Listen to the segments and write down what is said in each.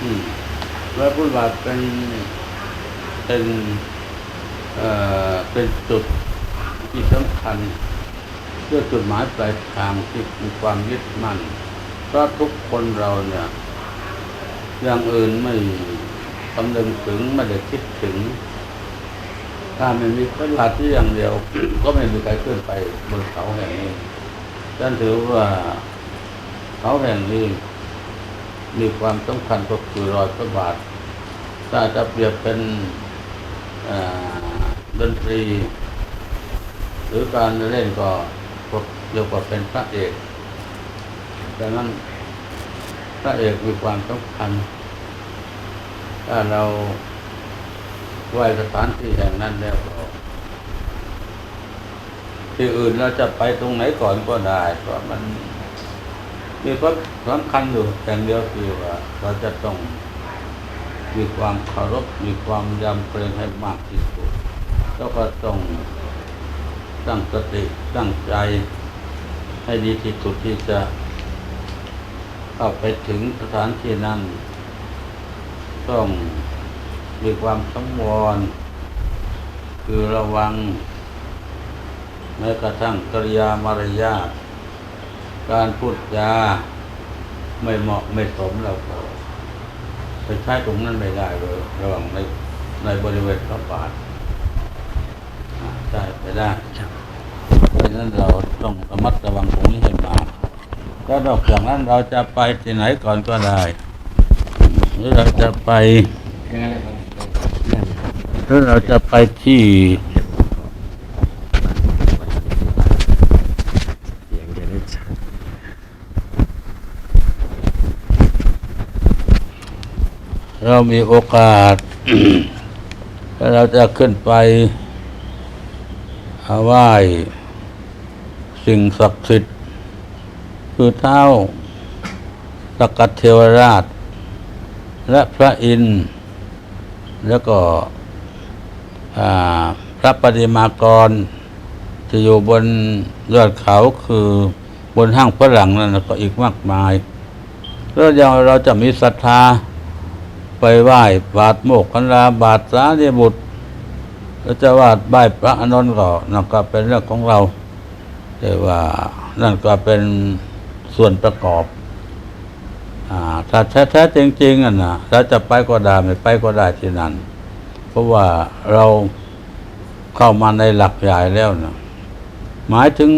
อืมพระพุทธบาทเป็นเป็นเอ่อเป็นจุดที่สำคัญเพื่อจุดหมายปลายทางที่มีความยึดมั่นเพราะทุกคนเราเนี่ยอย่างอื่นไม่คำนึงถึงไม่ได้คิดถึง ถ้าไม่มีพระราที่อย่างเดียว ก็ไม่มีใครขึ้นไปบนเขาแห่งนี้ฉันถือว่าเขาแห่งนี้ มีความสำคัญก็คือรอยพระบาท ถ้าจะเปรียบเป็นดนตรี หรือการเล่นก็กเรียกว่าเป็นพระเอกดังนั้นพระเอกมีความสำคัญ ถ้าเราไหวสถานที่แห่งนั้นแล้วที่อื่นเราจะไปตรงไหนก่อนก็ได้ เพราะมัน มีความสำคัญอยู่อย่างเดียวคือว่าเราจะต้องมีความเคารพมีความยำเกรงให้มากที่สุดแล้วก็ต้องตั้งสติตั้งใจให้ดีที่สุดที่จะเข้าไปถึงสถานที่นั้น ต้องมีความสังวร คือระวังแม้กระทั่งกริยามารยาท การพูดจาไม่เหมาะไม่สมเราก็ไปใช้ตรงนั้นไม่ได้เลยระหว่างในในบริเวณพระบาทอ่าใช่ไปได้เพราะฉะนั้นเราต้องระมัดระวังตรงนี้ให้มากถ้านอกจากนั้นเราจะไปที่ไหนก่อนก็ได้หรือเราจะไปยังไงครับหรือเราจะไปที่ เสียงจะได้ชัด เรามีโอกาสถ้าเราจะขึ้นไปไหว้สิ่งศักดิ์สิทธิ์ คือเท้าสกัดเทวราช และพระอินทร์แล้วก็พระปฏิมากร จะอยู่บนยอดเขาคือบนห้างฝรั่งนั่นก็อีกมากมายแล้วเราจะมีศรัทธา ไปไหว้บาทโมกขันลาบาทสารีบุตรเราจะวาดไหว้พระอนนท์ก็นั่นก็เป็นเรื่องของเรา แต่ว่านั่นก็เป็นส่วนประกอบอถ้าแท้ๆจริงๆอะนะเราจะไปก็ได้ไม่ไปก็ได้ที่นั่น เพราะว่าเราเข้ามาในหลักใหญ่แล้วนะหมายถึง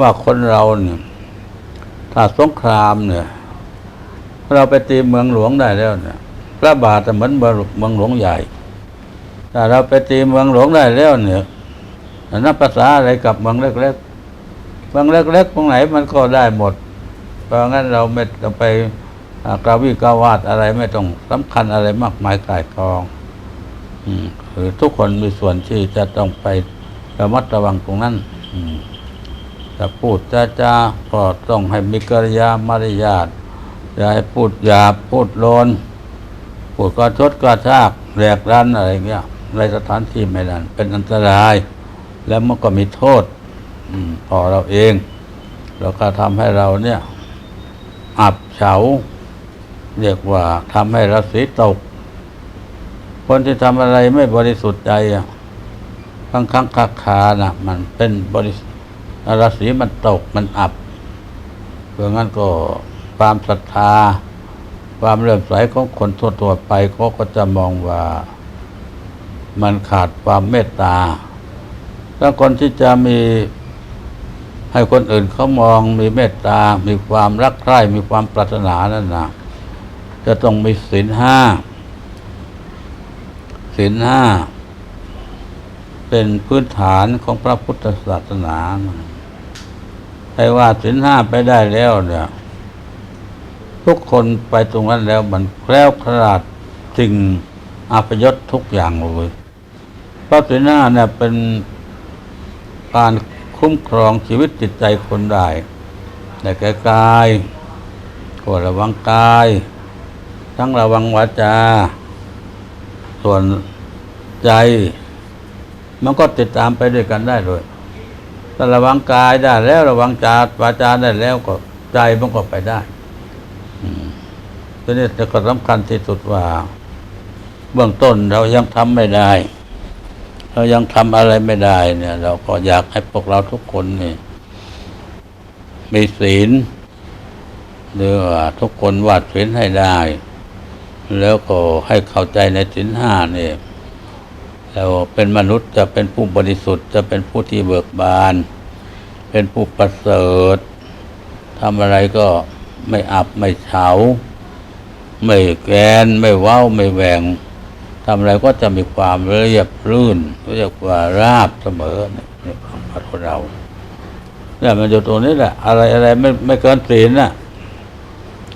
ว่าคนเราเนี่ยถ้าสงครามเนี่ยเราไปตีเมืองหลวงได้แล้วเนี่ย พระบาทเหมือนเมืองหลวงใหญ่ ถ้าเราไปตีเมืองหลวงได้แล้วเนี่ยนับภาษาอะไรกับเมืองเล็กๆเมืองเล็กๆตรงไหนมันก็ได้หมด เพราะงั้นเราไม่ต้องไปกราวิกาวาดอะไรไม่ต้องสำคัญอะไรมากมายกายกองอคือทุกคนมีส่วนที่จะต้องไประมัดระวังตรงนั้นจะพูดจะจาก็ต้องให้มีกริยามารยาทอย่าให้พูดหยาบพูดโลน พูดกระชดกระชากแหลกรันอะไรเงี้ยในสถานที่ไม่นั้นเป็นอันตราย แล้วมันก็มีโทษต่อเราเอง แล้วก็ทำให้เราเนี่ย อับเฉา เรียกว่าทำให้ราศีตก คนที่ทำอะไรไม่บริสุทธิ์ใจอะครั้งครั้งคาคานะมันเป็นบริสุทธิ์ราศีมันตกมันอับเพราะงั้นก็ความศรัทธา ความเลื่อมใสของคนทั่วๆไปเขาก็จะมองว่ามันขาดความเมตตาถ้าคนที่จะมีให้คนอื่นเขามองมีเมตตา มีความรักใคร่ มีความปรารถนานั่นนะจะต้องมีศีลห้าศีลห้าเป็นพื้นฐานของพระพุทธศาสนาใครว่าศีลห้าไปได้แล้วเนี่ย ทุกคนไปตรงนั้นแล้วมันแคล้วคลาดสิ่งอาพยศทุกอย่างเลยพราะศีลห้าเนี่ยเป็นการคุ้มครองชีวิตจิตใจคนได้แต่แก่กายก็ระวังกาย ทั้งระวังวาจา ส่วนใจ มันก็ติดตามไปด้วยกันได้เลยถ้าระวังกายได้แล้วระวังจาวาจาได้แล้วก็ใจมันก็ไปได้ ทีนี้แต่ก็สำคัญที่สุดว่า เบื้องต้นเรายังทำไม่ได้ เรายังทำอะไรไม่ได้ เนี่ย เราก็อยากให้พวกเราทุกคนนี่ มีศีลหรือว่าทุกคนวาดศีลให้ได้ แล้วก็ให้เข้าใจในศีลห้านี่เราเป็นมนุษย์จะเป็นผู้บริสุทธิ์จะเป็นผู้ที่เบิกบาน เป็นผู้ประเสริฐทำอะไรก็ไม่อับไม่เฉา ไม่แกนไม่เว้าไม่แหวงทำอะไรก็จะมีความเรียบรื่นเรียกว่าราบเสมอเนี่ยนี่ความพัฒของเราเนี่ยมันอยู่ตรงนี้แหละ อะไรอะไรไม่ไม่เกินศีลน่ะ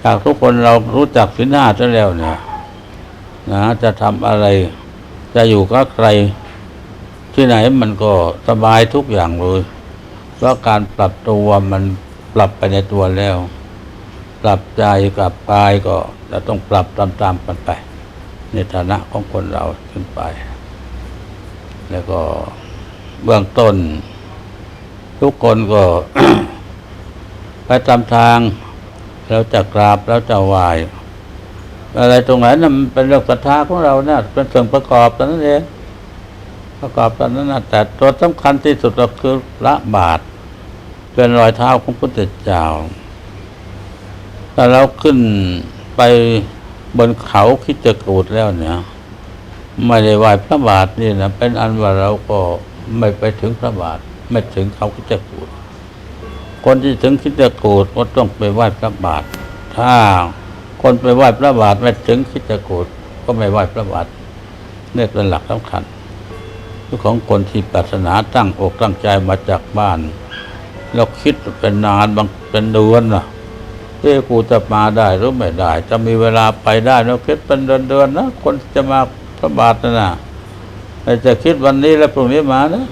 หากทุกคนเรารู้จักศีลห้าซะแล้วเนี่ยนะจะทำอะไร จะอยู่กับใคร ที่ไหนมันก็สบายทุกอย่างเลยเพราะการปรับตัวมันปรับไปในตัวแล้ว ปรับใจกับกายก็ จะต้องปรับตามๆกันไป ในฐานะของคนเราขึ้นไป แล้วก็เบื้องต้น ทุกคนก็ ไปตามทางเราจะกราบแล้วจะไหวอะไรตรงไหนนั่นเป็นเรื่องศรัทธาของเรานะเป็นส่วนประกอบตอนนั้นเองประกอบตอนนั้นนะแต่ตัวสำคัญที่สุดก็คือละบาทเป็นรอยเท้าของพุทธเจ้าถ้าเราขึ้น ไปบนเขาคิดจะกูดแล้วเนี่ยไม่ได้ไหว้พระบาทนี่นะเป็นอันว่าเราก็ไม่ไปถึงพระบาท ไม่ถึงเขาคิดจะกูด คนที่ถึงคิดจะกูดก็ต้องไปไหว้พระบาท ถ้าคนไปไหว้พระบาทไม่ถึงคิดจะกูด ก็ไม่ไหว้พระบาทเนี่ยเป็นหลักสำคัญของคนที่ปรารถนาตั้งอกตั้งใจมาจากบ้านแล้วคิดเป็นนานบางเป็นเดือนนะ เอ้กูจะมาได้หรือไม่ได้ จะมีเวลาไปได้แล้วคิดเป็นเดือนๆนะคนจะมาพระบาทนะนะแต่จะคิดวันนี้แล้วพรุ่งนี้มานะ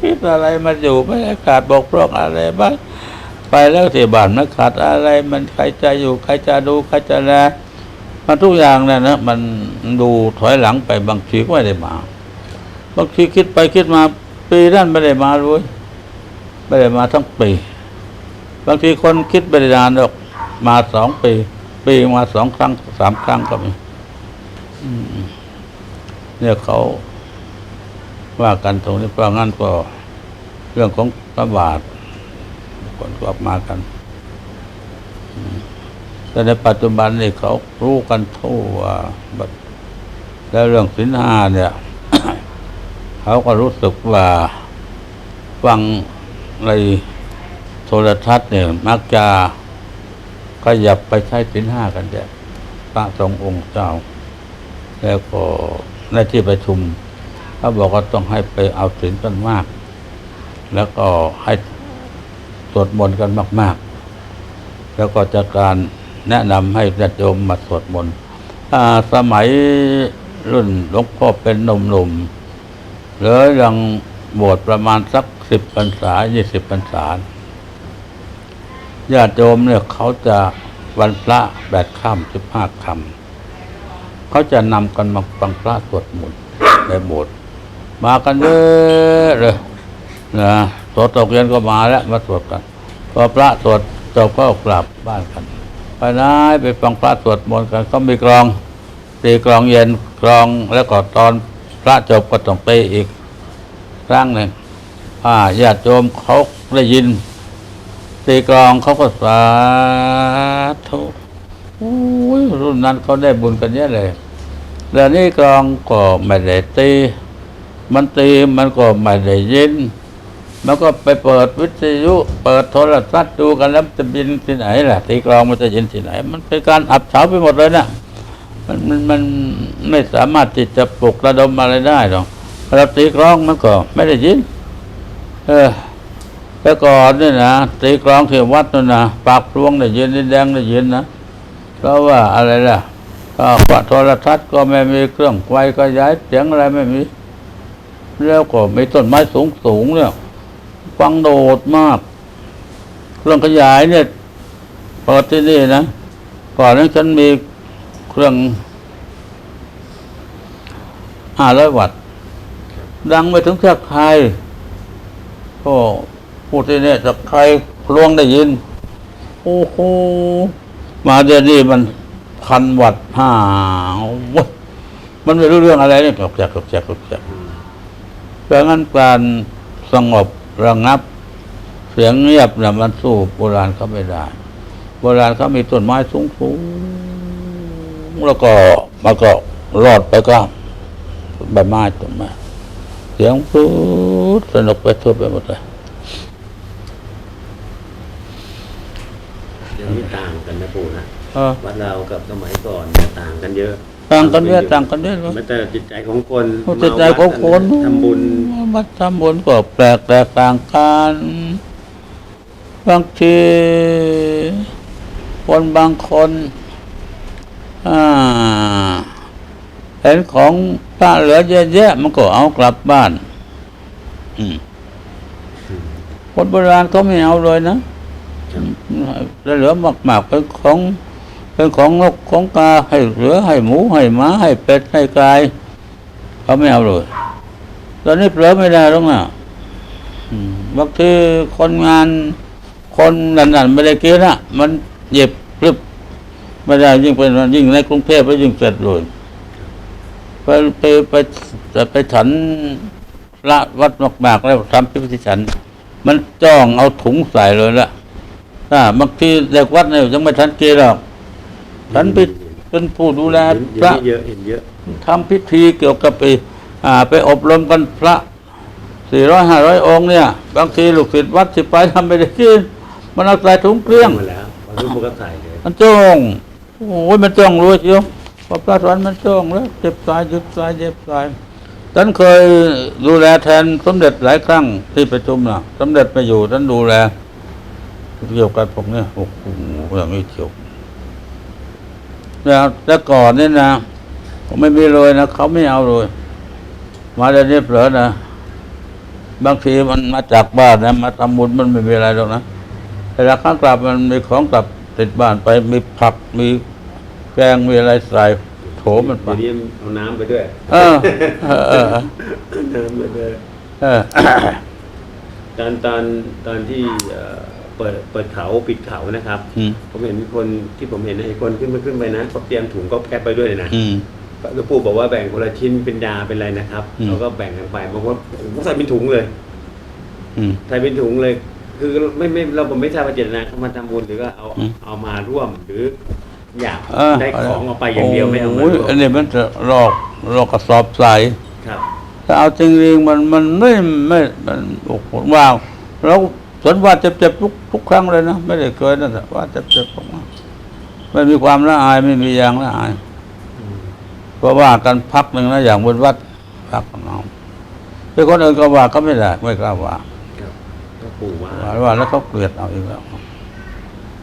คิดอะไรมันอยู่ไม่ได้ขาดบกพร่องอะไรบ้างไปแล้วที่บ้านมันขาดอะไร มันใครจะอยู่ใครจะดูใครจะแลมันทุกอย่างเนี่ยนะมันดูถอยหลังไปบางทีก็ไม่ได้มาบางทีคิดไปคิดมาปีนั้นไม่ได้มาเลยไม่ได้มาทั้งปี บางทีคนคิดไปได้นานหรอกมาสองปี ปีมาสองครั้งสามครั้งก็มีเนี่ยเขาว่ากันตรงนี้เพราะงั้นก็เรื่องของพระบาทคนก็ออกมากันแต่ในปัจจุบันนี่เขารู้กันทั่วแบบแล้วเรื่องสินห้าเนี่ย เขาก็รู้สึกว่าฟังใน โทรทัศน์เนี่ยมักจะขยับไปใช้สินห้ากันแย่พระสององค์เจ้า แล้วก็ในที่ประชุมเขาบอกว่าต้องให้ไปเอาสินกันมาก แล้วก็ให้สวดมนต์กันมาก ๆ แล้วก็จะการแนะนำให้ญาติโยมมาสวดมนต์อ่าสมัยรุ่นหลวงพ่อเป็นหนุ่มๆหลือยังบวชประมาณสักสิบพรรษายี่สิบพรรษา ญาติโยมเนี่ยเขาจะวันพระแปดค่ำสิบห้าคำเขาจะนำกันมาฟังพระสวดมนต์ในโบสถ์มากันเยอะเลยนะสวดตกเย็นก็มาแล้วมาสวดกันพอพระสวดจบก็กลับบ้านกัน ไปไหนไปฟังพระสวดมนต์กันเขามีกลองตีกลองเย็นกลองแล้วก็ตอนพระจบก็ต้องไปอีกครั้งหนึ่งญาติโยมเขาได้ยิน ตีกลองเขาก็สาธุอุ้ยรุ่นนั้นเขาได้บุญกันเยอะเลย แล้วนี่กลองก็ไม่ได้ตี มันตีมันก็ไม่ได้ยิน มันก็ไปเปิดวิทยุ เปิดโทรทัศน์ดูกันแล้วจะยินที่ไหนล่ะ ตีกลองมันจะยินที่ไหน มันเป็นการอับเฉาไปหมดเลยนะมันมันมันไม่สามารถที่จะปลุกระดมอะไรได้หรอกเราตีกลองมันก็ไม่ได้ยิน เออ แต่ก่อนนี่นะตีกลองที่วัดนั่นนะปากพลวงได้ยินดินแดงได้ยินนะเพราะว่าอะไรล่ะก็ว่าโทรทัศน์ก็ไม่มีเครื่องไฟก็ย้ายเสียงอะไรไม่มี แล้วก็มีต้นไม้สูงสูงเนี่ยฟังโดดมาก เครื่องขยายเนี่ยเปิดที่นี่นะก่อนนั้นฉันมีเครื่องห้าร้อยวัตต์ดังไปถึงสักใครก็ พูดที่นี่สักใครพลวงได้ยิน โอ้โห มาเดี๋ยวนี้มันพันวัตต์ห้าโอ้ยมันไม่รู้เรื่องอะไรเนี่ยกแจกกแจกกแจกอืมเพราะงั้นการสงบระงับ เสียงเงียบเนี่ยมันสู้โบราณเขาไม่ได้ โบราณเขามีต้นไม้สูงสูงๆแล้วก็มันก็รอดไปก็ใบไม้ต้นไม้เสียงพูดสนุกไปทั่วไปหมดเลย เดี๋ยว นี้ต่างกันนะปู่นะเออวัดเรากับสมัยก่อนเนี่ยต่างกันเยอะต่างกันเยอะต่างกันเยอะไม่แต่จิตใจของคนจิตใจของคนมาวัดทำบุญวัดทำบุญก็แปลกแตกต่างกันบางทีคนบางคนอ่าเห็นของพระเหลือเยอะแยะมันก็เอากลับบ้านอืมคนโบราณเขาไม่เอาเลยนะแล้ว เหลือมากๆเป็นของเป็นของนกของกาให้เหลือให้หมูให้หมาให้เป็ดให้ไก่เขาไม่เอาเลยตอนนี้เผลอไม่ได้หรอกนะบางทีคนงานคนนั่นๆไม่ได้กินอะมันเย็บพลึบไม่ได้ยิ่งเป็นยิ่งในกรุงเทพไปยิ่งเสร็จเลยไปไปไปไปฉันพระวัดมากๆแล้วทำพิธีฉัน มันจ้องเอาถุงใส่เลยละ ถ้าบางทีเด็กวัดเนี่ยยังไม่ทันเกณฑ์หรอกฉันไปเป็นผู้ดูแลเห็นพระเยอะเห็นเยอะทำพิธีเกี่ยวกับไปอ่า ไปอบรมกันพระสี่ร้อยห้าร้อยองค์เนี่ย บางทีลูกศิษย์วัดสิไปทำไม่ได้กินมันเอาใส่ถุงเกลี้ยงมาแล้วพอทุกคนก็ใส่เลยมันจ้องโอ้ยมันจ้องรู้เชียวพอพระสอนมันจ้องแล้วเจ็บสายเจ็บสายเจ็บสายท่านเคยดูแลแทนสมเด็จหลายครั้งที่ประชุมน่ะสมเด็จไปอยู่ท่านดูแล เกี่ยวกับผมเนี่ยโอ้โหอย่างนี้เฉียวแล้วแต่ก่อนเนี่ยนะผมไม่มีเลยนะเขาไม่เอาเลย มาเดี๋ยวนี้เผลอนะบางทีมันมาจากบ้านนะมาทำบุญมันไม่มีอะไรหรอกนะแต่ละครั้งกลับมันมีของกลับติดบ้านไปมีผักมีแกงมีอะไรใส่โถมันไปเดี๋ยวนี้เอาน้ำไปด้วย เออเออเออน้ำไปด้วยเออตอนตอนตอนที่ เอ่อเปิดเปิดเขาปิดเขานะครับ อืมผมเห็นมีคนที่ผมเห็นไอ้คนขึ้นไปขึ้นไปนะเขาเตรียมถุงก็แก๊ปไปด้วยเลยนะอืม หลวงปู่บอกว่าแบ่งคนละชิ้นเป็นยาเป็นอะไรนะครับอืม เราก็แบ่งกันไปบอกว่าผมใส่เป็นถุงเลย อืม ใส่เป็นถุงเลย คือไม่ไม่เราผมไม่ทราบว่าเจตนาเขามาทำบุญหรือว่าเอาอืม เอามาร่วมหรืออยากเออได้ของเอาไปอย่างเดียวไม่เอามาโอ้ยร่วมอันนี้มันจะหลอกหลอกกระสอบใส่ครับ ถ้าเอาจริงๆมันมันไม่ไม่มันโอ้โหว้าวเรา สวนว่าเจ็บๆทุกทุกครั้งเลยนะไม่ได้เคยนะแต่ว่าเจ็บๆออกมาไม่มีความละอายไม่มีอย่างละอายอืมเพราะว่ากันพักหนึ่งนะอย่างบนวัดพักของเราแต่คนอื่นก็ว่าก็ไม่ได้ไม่กล้าว่าครับก็ปู่ว่าว่าว่าแล้วเขาเกลียดเอาอีกแล้ว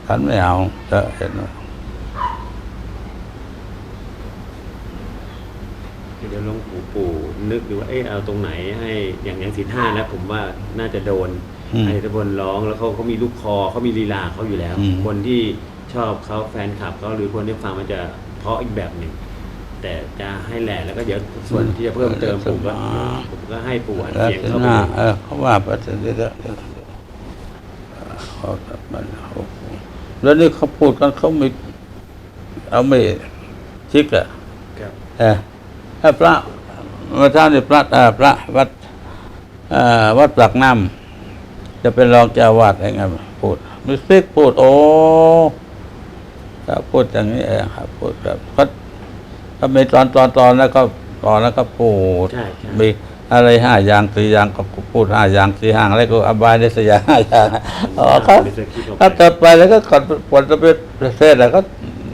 ฉันไม่เอาจะเห็นว่าเดี๋ยวหลวงปู่ปู่นึกดูว่าเออเอาตรงไหนให้อย่างอย่างสินห้านะผมว่าน่าจะโดนอืม ไอ้ตะบนร้องแล้วเขาเขามีลูกคอเขามีลีลาเขาอยู่แล้ว อืม คนที่ชอบเขาแฟนคลับเขาหรือคนที่ฟังมันจะเพราะอีกแบบหนึ่ง แต่จะให้แหล่แล้วก็เดี๋ยวส่วนที่จะเพิ่มเติมผมก็ผมก็ให้ปู่อัดแล้วเสียงสิเข้าหไปน้าเออเขาว่าไปเสร็จเดี๋ยวเดี๋ยวเดี๋ยวเขาแบบมันโอ้โหแล้วนี่เขาพูดกันเขาไม่เอาไม่ชิกอะ ครับ เออถ้าพระเมื่อเช้านี่พระเอ่อพระวัดเอ่อวัดปากน้ำ จะเป็นรองเจ้าวาดอะไรเงี้ยพูดมิซิกพูด โอ้ถ้าพูดอย่างนี้เองครับพูดแบบเขาถ้ามีตอนตอนตอนแล้วก็ตอนแล้วก็พูดใช่ใช่ มีอะไรห้าอย่างสี่อย่างก็พูดห้าอย่างสี่อย่างอะไรก็อบายในสี่อย่างห้าอย่างอ๋อครับมีสคริปต์ออกถ้าไปเกิดไปแล้วก็กดปวดจะเป็นประเทศแล้วก็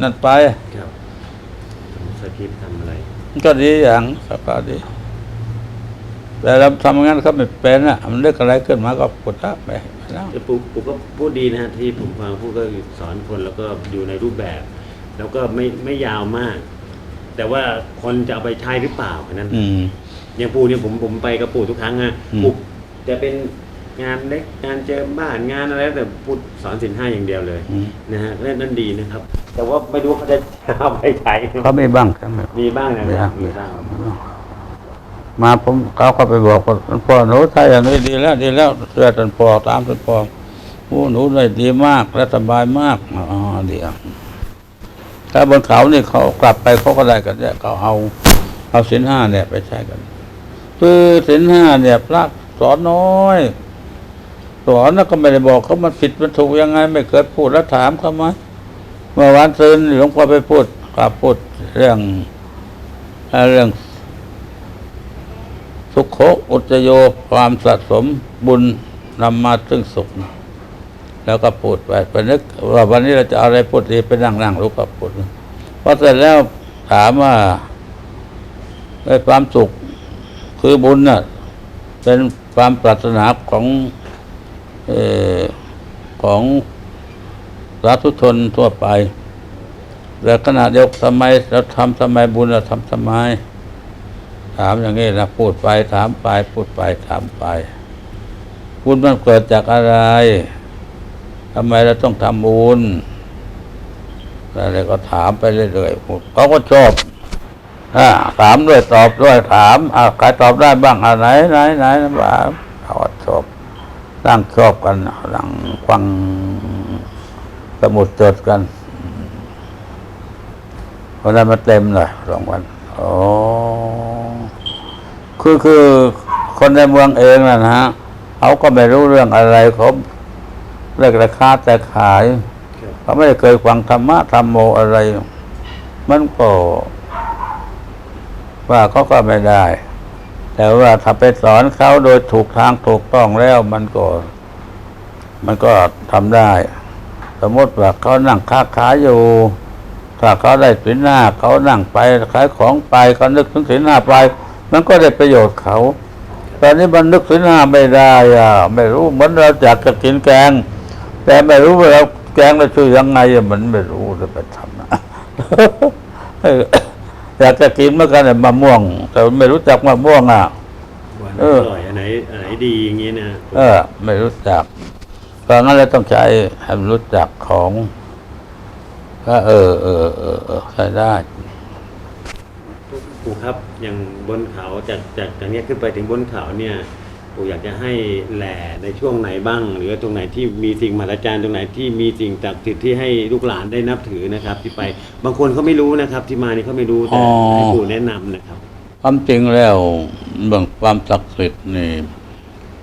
นั่นไป ครับสคริปต์ทำอะไรมันก็ดีอย่างก็ดี แต่เราทำงานเขาไม่เป็นอะมันเลือกอะไรขึ้นมาก็ปวดละไปไปแล้วแต่ปู่ปู่ก็พูดดีนะฮะที่ผมฟังพูดก็สอนคนแล้วก็อยู่ในรูปแบบ แล้วก็ไม่ไม่ยาวมาก แต่ว่าคนจะเอาไปใช้หรือเปล่าแค่นั้นอืม อย่างปู่เนี่ยผมผมไปกับปู่ทุกครั้งอะอืม ปู่จะเป็นงานเล็กงานเจอบ้านงานอะไรแต่พูดสอนสินห้าอย่างเดียวเลยอืมนะฮะนั่นนั่นดีนะครับ แต่ว่าไม่รู้เขาจะเอาไปใช้เขาไม่บ้างใช่ไหมมีบ้างนะไม่ครับ้าบงมีไม่บ้าบ้างง มาผมเขาก็ไปบอกว่าพ่อหนูถ้าอย่างนี้ดีแล้ว ดีแล้วเสื้อตันพอตามตันพอโอ้หนูได้ดีมากและสบายมากอ๋อดีอะถ้าบนเขานี่เขากลับไปเขาก็ได้กันเนี่ยเขาเอาเอาสินห้าเนี่ยไปใช้กัน คือสินห้าเนี่ยพระสอนน้อยสอนแล้วก็ไม่ได้บอกเขามันผิดมันถูกยังไง ไม่เคยพูดแล้วถามเขาไหมเมื่อวานซืนหลวงพ่อไปพูดกลับพูดเรื่องเรื่อง สุขโขอุจโยความสะสมบุญนำมาซึ่งสุข แล้วก็พูดไปไปนึกว่าวันนี้เราจะอะไรพูดดีไปนั่งนั่งรู้ก็พูดพอเสร็จแล้วถามว่าไอ้ความสุขคือบุญน่ะเป็นความปรารถนาของออของสาธุชนทั่วไป แต่ขณะเดียวกันทำไมเราทำทำไมบุญเราทำทำไม ถามอย่างนี้นะพูดไปถามไป พูดไปถามไปบุญมันเกิดจากอะไรทำไมเราต้องทำบุญอะไรก็ถามไปเรื่อยๆเขาก็ชอบอถามด้วยตอบด้วยถามอาใครตอบได้บ้างอ่าไหนไหนไหนบ้างเขาชอบนั่งชอบกันนั่งฟังสมุดจดกันวันนั้นมาเต็มเลยสองวัน อ๋อคือคือคนในเมืองเองนะนะฮะเขาก็ไม่รู้เรื่องอะไรเขาเรียกราคาแต่ขายเขาไม่เคยฟังธรรมะธรรมโมอะไร มันก็ว่าเขาก็ไม่ได้ แต่ว่าถ้าไปสอนเขาโดยถูกทางถูกต้องแล้วมันก็ มันก็ทำได้ สมมติว่าเขานั่งค้าขายอยู่ ถ้าเขาได้สินหน้าเขานั่งไปขายของไปเขานึกถึงสินหน้าไป มันก็ได้ประโยชน์เขาตอนนี้มันนึกสินหน้าไม่ได้อะไม่รู้เหมือนเราอยากจะกินแกง แต่ไม่รู้ว่าเราแกงเราช่วยยังไงอะมันไม่รู้จะไปทำนะอยากจะกินเหมื่อนกันเนี่ยมะม่วง แต่ไม่รู้จักมะม่วงอะวันเอออร่อยอันไหนอันไหนดีอย่างนี้นะเออ ไม่รู้จักเพราะงั้นเราต้องใช้ให้มันรู้จักของ ก็เออเออเออเออใช้ได้ ปู่ครับอย่างบนเขาจากจากจากเนี้ยขึ้นไปถึงบนเขาเนี่ยปู่อยากจะให้แหล่ในช่วงไหนบ้าง หรือตรงไหนที่มีสิ่งมหัศจรรย์ตรงไหนที่มีสิ่งศักดิ์สิทธิ์ที่ให้ลูกหลานได้นับถือนะครับ ที่ไปบางคนเขาไม่รู้นะครับ ที่มานี่เขาไม่รู้แต่อ๋อ ให้ปู่แนะนำนะครับ ความจริงแล้วเรื่องความศักดิ์สิทธิ์นี่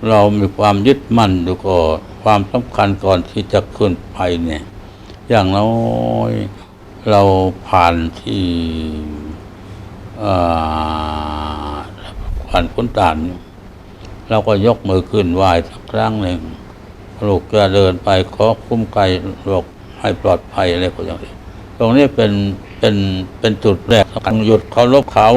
เรามีความยึดมั่นดูก็ความสำคัญก่อนที่จะขึ้นไปเนี่ย อย่างน้อยเราผ่านที่ผ่านพ้นด่าน เราก็ยกมือขึ้นไหว้สักครั้งหนึ่งลูกจะเดินไปขอคุ้มไกลโรคให้ปลอดภัยอะไรก็อย่างนี้ตรงนี้เป็นเป็นเป็นจุดแรกสำคัญหยุดเคารพเขา